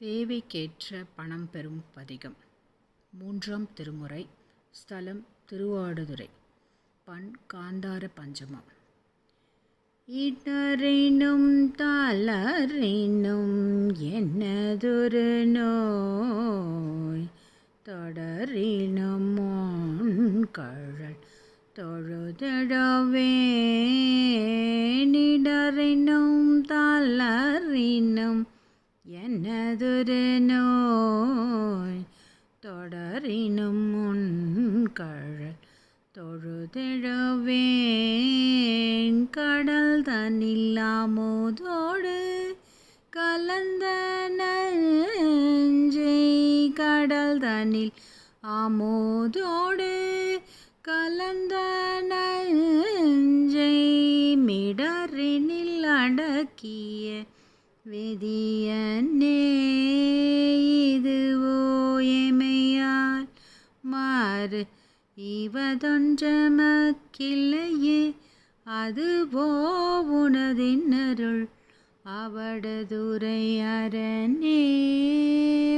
தேவைக்கேற்ற பணம் பெறும் பதிகம். மூன்றாம் திருமுறை ஸ்தலம் திருவாடுதுறை. பண் காந்தார பஞ்சமம். இடரினும் தளரினும் என்னதொரு நோய்? தொடரினும் கழல் தொழுதழவே நிடரினும் தளரினும் என்னதொரு நோய் தொடரினும் முன் கழல் தொழுதிடவேன் கடல் தன்னில்லாமோதோடு கலந்த நஞ்சை கடல் தன்னில் ஆமோதோடு கலந்த நஞ்சை மிடரினில் அடக்கிய வெதியனே இதுவோ எமையால் மாறு. இவதொன்றமக்கில்லையே அதுவோ உனதின்னருள்? அவடதுரை அரணே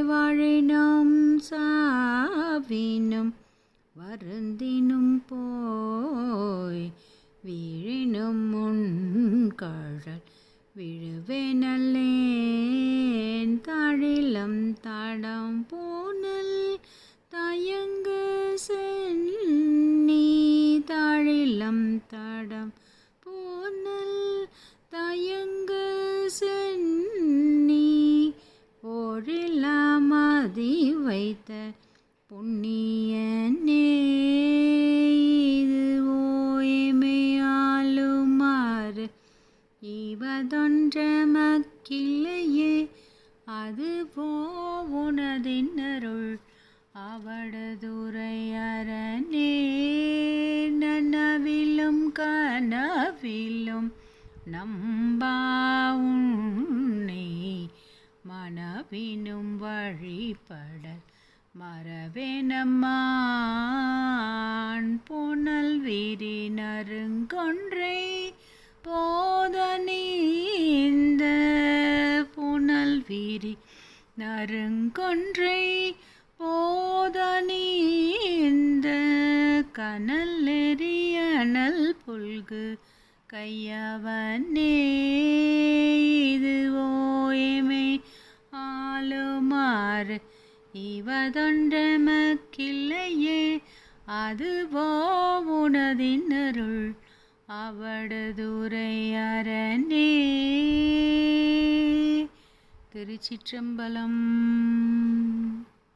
வாழினும் சாவினும் வருந்தினும் போய் வீழினும் முன் கழல் விழுவேனல்லேன் தழிலம் தடம் போனல் தயங்கு சென்னி தழிலம் தடம் போனல் தயங்கு சென்னி ஓழிலாமதி வைத்த புண்ணியனே இவதொன்ற மக்கில்லையே அதுவோ உனதின்னருள்? அவடதுரை அரணே நனவிலும் கனவிலும் நம்பா உன்னை மனவினும் வழிபடல் மரவேனம்மான் புனல் விரி நருங்கொன்றை போ நறுங்கொன்றை போத நீந்த கனல் எரியனல் புல்கு கையவனே இது ஓயமை ஆளுமாறு இவதொன்றமக்கில்லையே அதுவோ உனதின் அருள் அவடதுரை அரணே திருச்சிற்றம்பலம்